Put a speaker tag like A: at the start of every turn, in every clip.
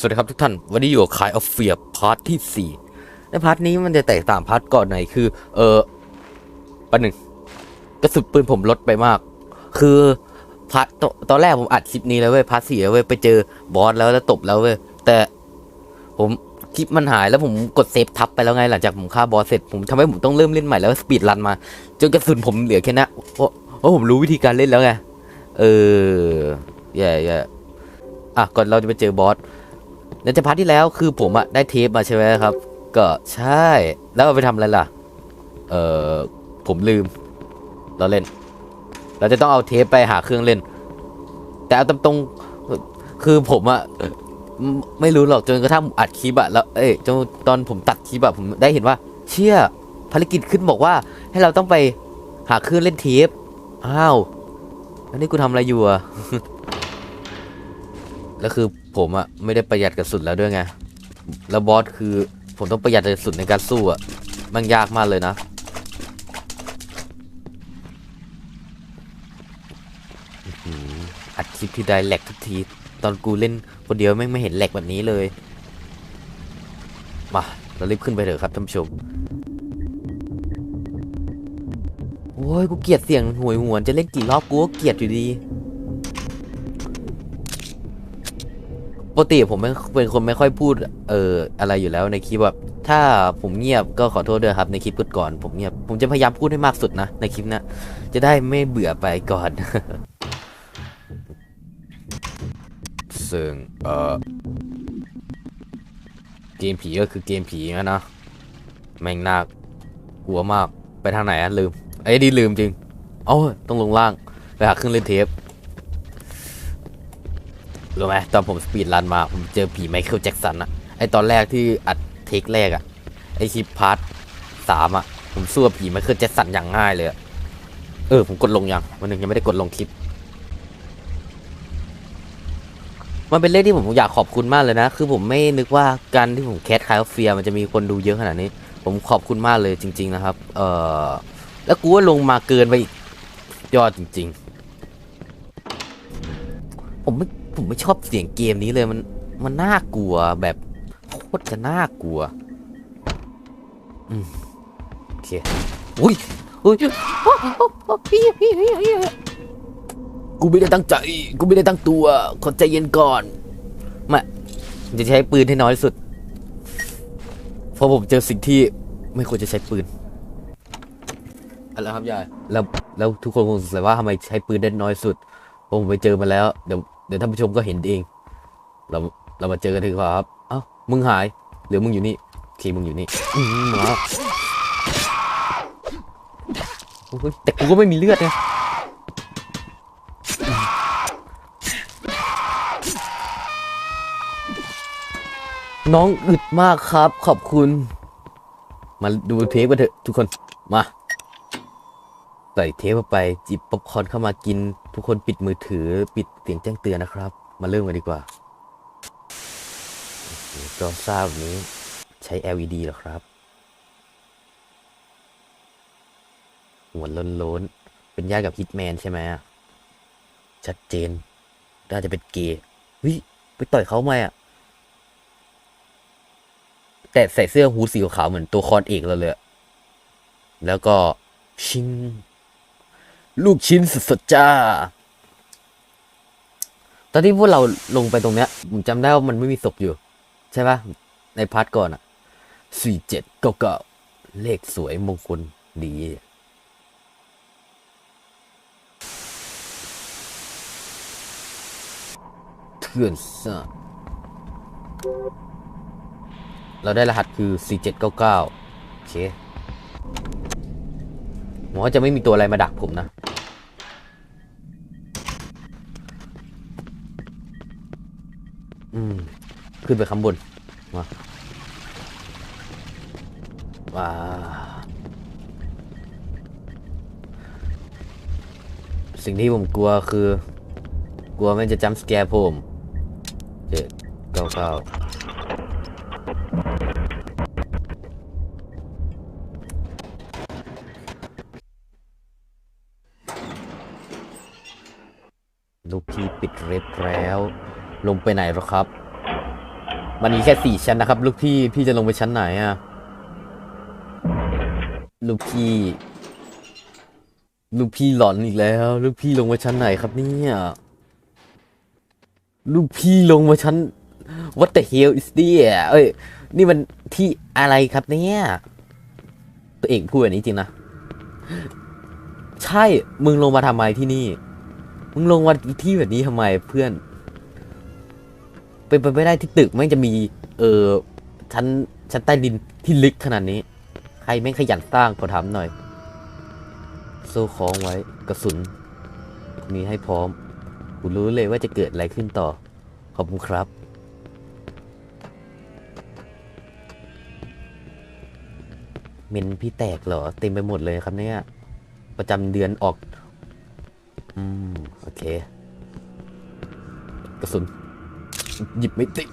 A: สวัสดีครับทุกท่าน วันนี้อยู่กับคายออฟเฟียพาร์ทที่ 4 ในพาร์ทนี้มันจะแตกต่างพาร์ทก่อนไหนคือ เออปันหนึ่งกระสุนปืนผมลดไปมาก คือพาร์ทตอนแรกผมอัดคลิปนี้แล้วเว้ยพาร์ทสี่แล้วเว้ยไปเจอบอสแล้วแล้วตบแล้วเว้ยแต่ผมคลิปมันหายแล้วผมกดเซฟทับไปแล้วไงหลังจากผมฆ่าบอสเสร็จผมทำให้ผมต้องเริ่มเล่นใหม่แล้วสปีดรันมาจนกระสุนผมเหลือแค่นั้นเพราะเพราะผมรู้วิธีการเล่นแล้วไงเออแย่แย่อะก่อนเราจะไปเจอบอส ในจะพาร์ทที่แล้วคือผมอะได้เทปมาใช่ไหมครับ ก็ใช่แล้วเอาไปทำอะไรล่ะ เออผมลืม เราเล่น เราจะต้องเอาเทปไปหาเครื่องเล่น แต่เอาตรงๆคือผมอะไม่รู้หรอกจนกระทั่งอัดคลิปอะแล้ว เอ้ยจนตอนผมตัดคลิปอะผมได้เห็นว่า เชี่ยภารกิจขึ้นบอกว่า ให้เราต้องไปหาเครื่องเล่นเทปอ้าวแล้วนี่กูทำอะไรอยู่อะ แล้วคือผมอะไม่ได้ประหยัดกระสุนแล้วด้วยไง แล้วบอสคือผมต้องประหยัดกระสุนในการสู้อะมันยากมากเลยนะอัดคลิปที่ได้แหลกทุกที ตอนกูเล่นคนเดียวไม่งไม่เห็นแหลกแบบนี้เลย มาเรารีบขึ้นไปเถอะครับท่านผู้ชมโอ้ยกูเกลียดเสียงหวยหวนจะเล่นกี่รอบกูก็เกลียดอยู่ดี ปกติผมไม่เป็นคนไม่ค่อยพูดเอออะไรอยู่แล้วในคลิปแบบถ้าผมเงียบก็ขอโทษด้วยครับในคลิปก่อนผมเงียบผมจะพยายามพูดให้มากสุดนะในคลิปนะจะได้ไม่เบื่อไปก่อน ซึ่งเออเกมผีก็คือเกมผีนะนะแม่งน่ากลัวมากไปทางไหนอะลืมไอ้ดีลืมจริง เอ้าต้องลงล่างไปหาเครื่องเล่นเทป รู้ไหมตอนผมสปีดรันมาผมเจอผีไมเคิลแจ็กสันอะไอตอนแรกที่อัดเทคแรกอะไอคลิปพาร์ทสามอะผมสู้ผีไมเคิลแจ็กสันอย่างง่ายเลยอะเออผมกดลงยังวันหนึ่งยังไม่ได้กดลงคลิป มันเป็นเรื่องที่ผมอยากขอบคุณมากเลยนะ คือผมไม่นึกว่าการที่ผมแคสคายเฟียมันจะมีคนดูเยอะขนาดนี้ ผมขอบคุณมากเลยจริง ๆ นะครับ เออแล้วกูว่าลงมาเกินไปอีกยอดจริง ๆ ผมไม่ ผมไม่ชอบเสียงเกมนี้เลยมันมันน่ากลัวแบบโคตรจะน่ากลัว อืมโอเคอุ้ยอุ้ยกูไม่ได้ตั้งใจ กูไม่ได้ตั้งตัว ขอใจเย็นก่อน มาจะใช้ปืนให้น้อยสุด เพราะผมเจอสิ่งที่ไม่ควรจะใช้ปืนอะไรครับยายแล้วแล้วทุกคนคงสงสัยว่าทำไมใช้ปืนได้น้อยสุดผมไปเจอมาแล้ว เดี๋ยว เดี๋ยวท่านผู้ชมก็เห็นเอง เราเรามาเจอกันดีกว่าครับ เอ้า มึงหาย หรือมึงอยู่นี่โอเคมึงอยู่นี่อืมมาแต่กูก็ไม่มีเลือดไงน้องอึดมากครับ ขอบคุณ มาดูเทปกันเถอะทุกคน มา ใส่เทปไปจิบป๊อปคอร์นเข้ามากิน ทุกคนปิดมือถือ ปิดเสียงแจ้งเตือนนะครับ มาเริ่มกันดีกว่าจอซ่าแบบนี้ใช้ LED หรอครับ หัวโล้นๆ เป็นญาติกับฮิตแมนใช่ไหมชัดเจน น่าจะเป็นเกย์เฮ้ยไปต่อยเขาไหมอะ แต่ใส่เสื้อฮูดสีขาวเหมือนตัวคอนเอกเราเลย แล้วก็ชิง ลูกชิ้นสดๆจ้า ตอนที่พวกเราลงไปตรงเนี้ย ผมจำได้ว่ามันไม่มีศพอยู่ ใช่ปะในพาร์ทก่อนอะสี่เจ็ดเก้าเก้าเลขสวยมงคลดี เถื่อนซ่าเราได้รหัสคือ 4799 โอเค หมอจะไม่มีตัวอะไรมาดักผมนะ อืม ขึ้นไปข้างบน มาว้าสิ่งที่ผมกลัวคือ กลัวมันจะจำสแกร์ผม เจ็ดเก้าเก้าลูกพี่ปิด เร็บแล้ว ลงไปไหนหรอครับ มันมีแค่สี่ชั้นนะครับ ลูกพี่พี่จะลงไปชั้นไหนอะลูกพี่ ลูกพี่หลอนอีกแล้ว ลูกพี่ลงมาชั้นไหนครับเนี่ยลูกพี่ลงมาชั้น What the hell is this เอ้ย นี่มันที่อะไรครับเนี่ย ตัวเองพูดแบบนี้จริงนะ ใช่ มึงลงมาทำไมที่นี่ มึงลงมาที่แบบนี้ทำไมเพื่อน เป็นไปไม่ได้ที่ตึกแม่งจะมี เออชั้นชั้นใต้ดินที่ลึกขนาดนี้ ใครแม่งขยันสร้างขอถามหน่อย โซ่คล้องไว้กระสุน มีให้พร้อมกูรู้เลยว่าจะเกิดอะไรขึ้นต่อ ขอบคุณครับเมนพี่แตกเหรอ เต็มไปหมดเลยครับเนี่ย ประจำเดือนออก โอเค กระสุน หยิบไม่ติด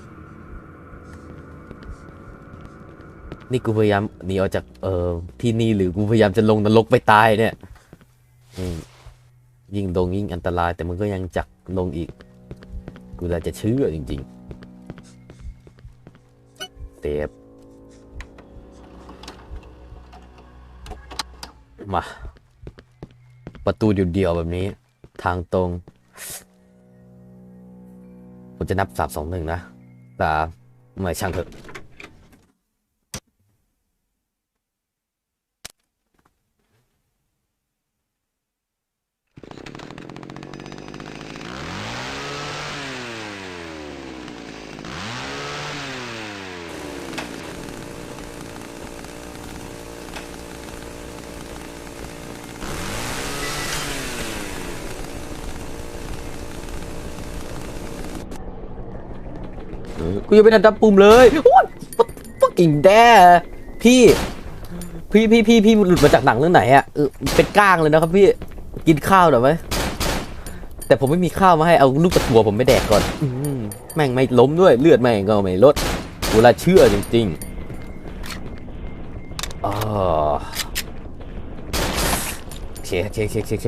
A: นี่กูพยายามหนีออกจากเอ่อที่นี่หรือกูพยายามจะลงนรกไปตายเนี่ยยิ่งลงยิ่งอันตราย แต่มันก็ยังจักลงอีก กูเลยจะเชื่อจริงๆเตบมา ประตูเดียวๆแบบนี้ ทางตรง ผมจะนับสามสองหนึ่งนะแต่ไม่ช่างเถอะ กูยังไม่ทันจับปุ่มเลยโอ้ยปักกิ่งแด้พี่พี่พี่พี่พี่หลุดมาจากหนังเรื่องไหนอะเออเป็นก้างเลยนะครับพี่กินข้าวหน่อยไหมแต่ผมไม่มีข้าวมาให้เอาลูกกระถั่วผมไปแดกก่อนอืแม่งไม่ล้มด้วยเลือดแม่งก็ไม่ลดกูละเชื่อจริงๆอ๋อโอเคโอเคโอเคโอเคโอเค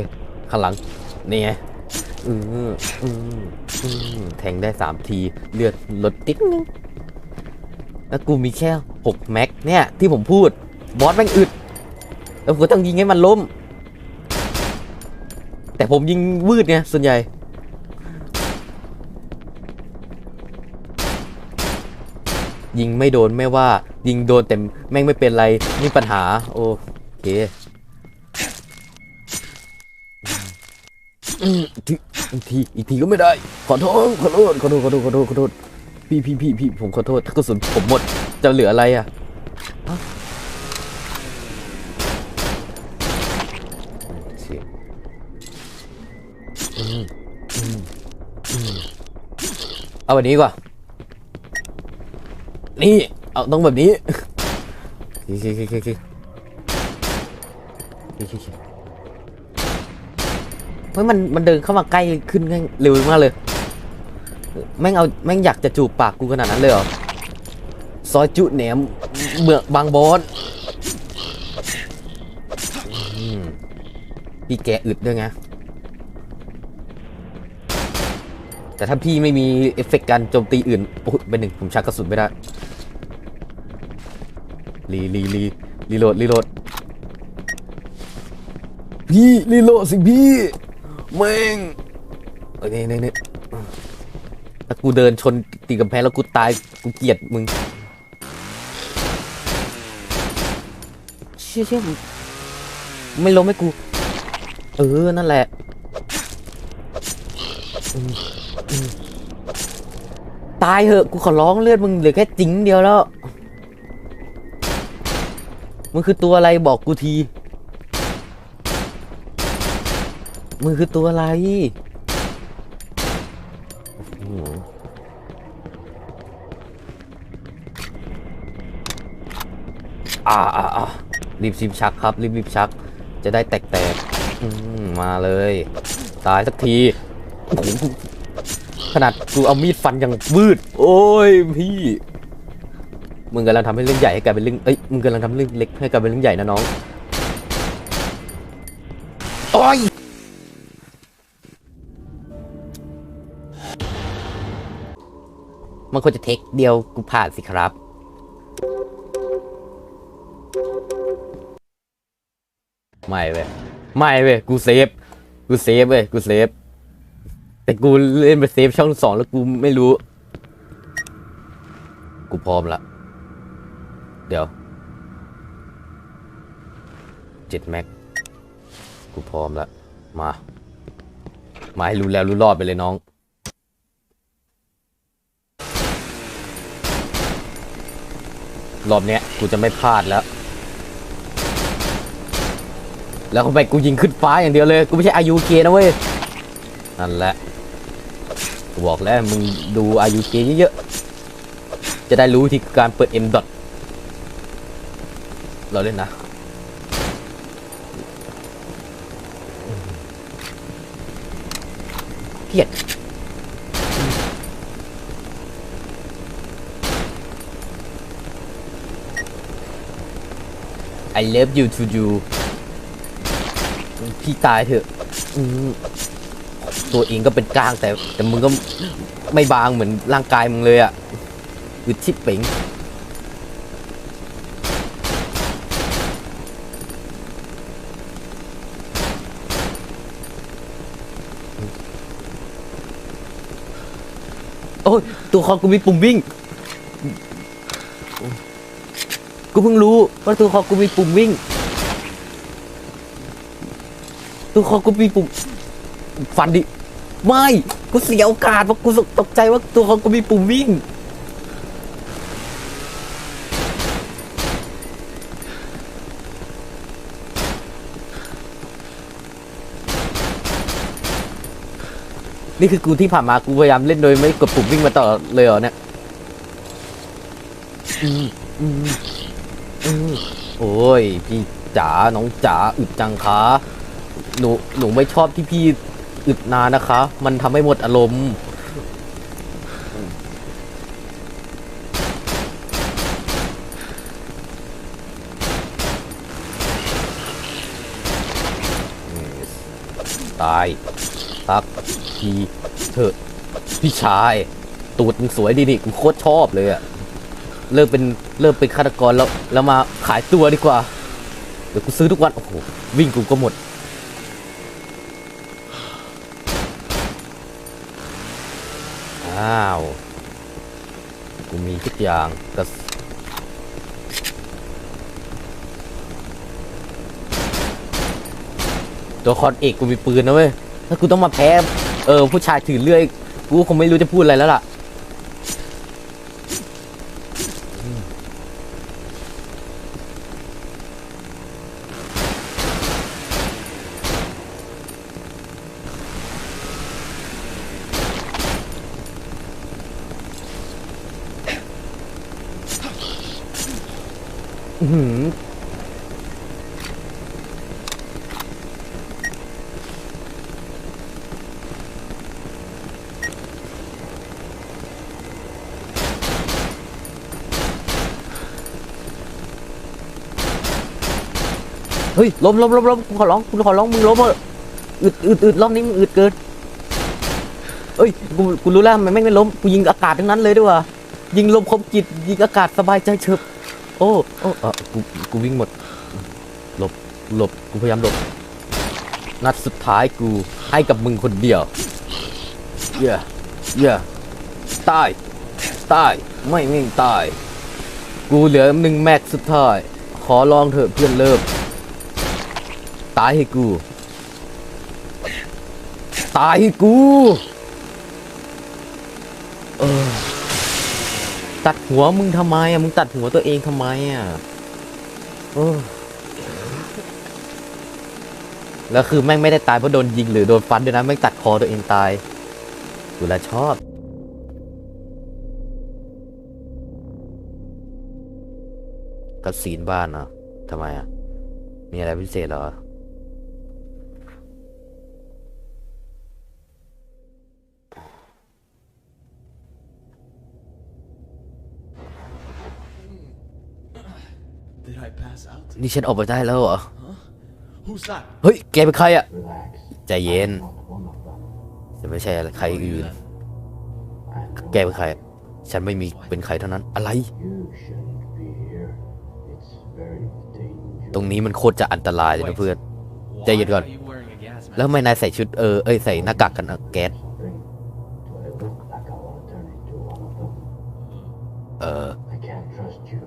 A: ข้างหลังนี่ไงอืมอืมอืม แทงได้สามที เลือดลดติ๊กนึงแล้วกูมีแค่หกแม็กเนี่ยที่ผมพูด บอสแม่งอึด แล้วก็ต้องยิงให้มันล้ม แต่ผมยิงวืดไงส่วนใหญ่ยิงไม่โดนไม่ว่ายิงโดนแต่แม่งไม่เป็นไรนี่ปัญหา โอเค อีกที อีกทีก็ไม่ได้ ขอโทษ ขอโทษ ขอโทษ ขอโทษ ขอโทษ ขอโทษ พี่พี่พี่พี่ผมขอโทษ ถ้ากระสุนผมหมด จะเหลืออะไรอะเสียงอืมอืมอืมเอาแบบนี้กว่านี่ เอาต้องแบบนี้โอเคโอเคโอเคโอเคโอเคโอเคเฮ้ยมันมันเดินเข้ามาใกล้ขึ้นเร็วมากเลยแม่งเอาแม่งอยากจะจูบปากกูขนาดนั้นเลยเหรอซอยจุแหนมเมืองบางบอนพี่แกอึดด้วยไงแต่ถ้าพี่ไม่มีเอฟเฟกต์การโจมตีอื่นโอ้ยเป็นหนึ่งผมชักกระสุนไม่ได้รีรีรีรีโหลดรีโหลดพี่รีโหลดสิพี่ แม่งเอ้ยนี่นี่นี่ถ้ากูเดินชนตีกำแพงแล้วกูตายกูเกลียดมึงเชี่ยเชี่ยมไม่ล้มให้กู เออ นั่นแหละตายเหอะ กูขอร้องเลือดมึงเหลือแค่จิ๋งเดียวแล้ว มึงคือตัวอะไรบอกกูที มึงคือตัวอะไรอ่าอ่าอ่ารีบรีบชักครับ รีบรีบชัก จะได้แตกแตกมาเลย ตายสักที ขนาดกูเอามีดฟันยังวืด โอ้ยพี่ มึงกำลังทำให้เรื่องใหญ่ให้กลายเป็นเรื่อง เอ้ย มึงกำลังทำเรื่องเล็กให้กลายเป็นเรื่องใหญ่นะน้อง มันควรจะเทคเดียวกูผ่านสิครับ ไม่เว้ย ไม่เว้ย กูเซฟ กูเซฟเว้ย กูเซฟ แต่กูเล่นไปเซฟช่องสองแล้วกูไม่รู้ กูพร้อมละ เดี๋ยวเจ็ดแม็ก กูพร้อมละ มา มาให้รู้แล้วรู้รอดไปเลยน้อง รอบเนี้ยกูจะไม่พลาดแล้ว แล้วเข้าไปกูยิงขึ้นฟ้าอย่างเดียวเลย กูไม่ใช่อายุเกนะเว้ย นั่นแหละ กูบอกแล้วมึงดูอายุเกเยอะๆ จะได้รู้วิธีการเปิด M ดอทเราเล่นนะเกียด I love you to you พี่ตายเถอะอืมตัวเองก็เป็นก้างแต่ แต่มึงก็ไม่บางเหมือนร่างกายมึงเลยอะ่ะคือชิปเป๋งโอ้ยตัวคอกูมีปุ่มวิ่ง กูเพิ่งรู้ว่าตัวคอกูมีปุ่มวิ่ง ตัวคอกูมีปุ่มฟันดิ ไม่ กูเสียโอกาสเพรากูตกใจว่าตัวคอกูมีปุ่มวิ่ง นี่คือกูที่ผ่านมากูพยายามเล่นโดยไม่กดปุ่มวิ่งมาตลอเลยเหรอเนี่ย อืมอืม โอ้ยพี่จ๋าน้องจ๋าอึดจังคะหนูหนูไม่ชอบที่พี่อึดนานนะคะ มันทำให้หมดอารมณ์ตายสักทีเถอะพี่ชาย ตูดมึงสวยดีนี่กูโคตรชอบเลยอะ เลิกเป็นเลิกเป็นฆาตกรแล้วแล้วมาขายตัวดีกว่า เดี๋ยวกูซื้อทุกวัน โอ้โห วิ่งกูก็หมด อ้าว กูมีทุกอย่างกระตัวคอนเอกกูมีปืนนะเว้ย ถ้ากูต้องมาแพ้ เออ ผู้ชายถือเลื่อย กูคงไม่รู้จะพูดอะไรแล้วล่ะ หืเฮ้ยล้มล้มล้มล้มกูขอร้องกูขอร้องมึงล้มเถอะอึดอึดอึดรอบนี้มึงอึดเกินเอ้ยกูกูรู้แล้วไมันไม่งไม่ล้มกูยิงอากาศทั้งนั้นเลยด้วยว่ะยิงลมคมจิตยิงอากาศสบายใจเฉิบ โอ้โอ้เออกูกูวิ่งหมด หลบหลบกูพยายามหลบ นัดสุดท้ายกูให้กับมึงคนเดียวเย่เย่ตายตายไม่ไม่ตาย กูเหลือหนึ่งแม็กสุดท้าย ขอลองเถอะเพื่อนเลิฟตายให้กู ตายให้กู ตัดหัวมึงทำไมอะมึงตัดหัวตัวเองทำไมอะเออแล้วคือแม่งไม่ได้ตายเพราะโดนยิงหรือโดนฟันด้วยนะแม่งตัดคอตัวเองตายกูละชอบกัดสีนบ้านเหรอทำไมอะ มีอะไรพิเศษเหรอ นี่ฉันออกไปได้แล้วเหรอ
B: Who's that?
A: เฮ้ย แกเป็นใครอะใจเย็นจะไม่ใช่อะไรใครอื่น แกเป็นใครอะฉันไม่มีเป็นใครเท่านั้น อะไร
C: You shouldn't be here. It's very dangerous.
A: ตรงนี้มันโคตรจะอันตรายเลยนะเพื่อน
B: Why
A: ใจเย็นก่อน
B: are you wearing a gas
A: แล้ว
B: mask?
A: ทำไมนายใส่ชุดเออ เอ้ยใส่หน้ากากกันแก๊ส
C: Drink. Do I look like I want to turn into one of them?
A: เออ
C: I can't trust you.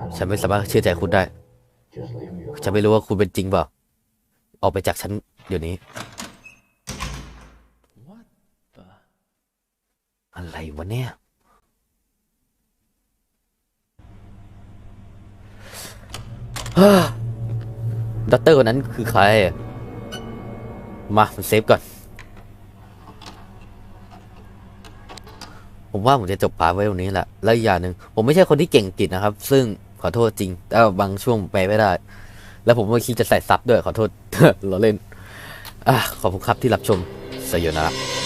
C: I don't
A: ฉันไม่สามารถเชื่อใจคุณได้ ฉันไม่รู้ว่าคุณเป็นจริงเปล่า ออกไปจากฉันเดี๋ยวนี้
B: What the?
A: อะไรวะเนี่ยด็อกเตอร์คนนั้นคือใคร มาผมเซฟก่อน ผมว่าผมจะจบพาไว้ตรงนี้แหละ แล้วอีกอย่างหนึ่งผมไม่ใช่คนที่เก่งอังกฤษนะครับ ซึ่ง ขอโทษจริง แต่บางช่วงผมแปลไม่ได้ แล้วผมก็คิดจะใส่ซับด้วยขอโทษเราเล่นอขอบคุณครับที่รับชมสยนาระ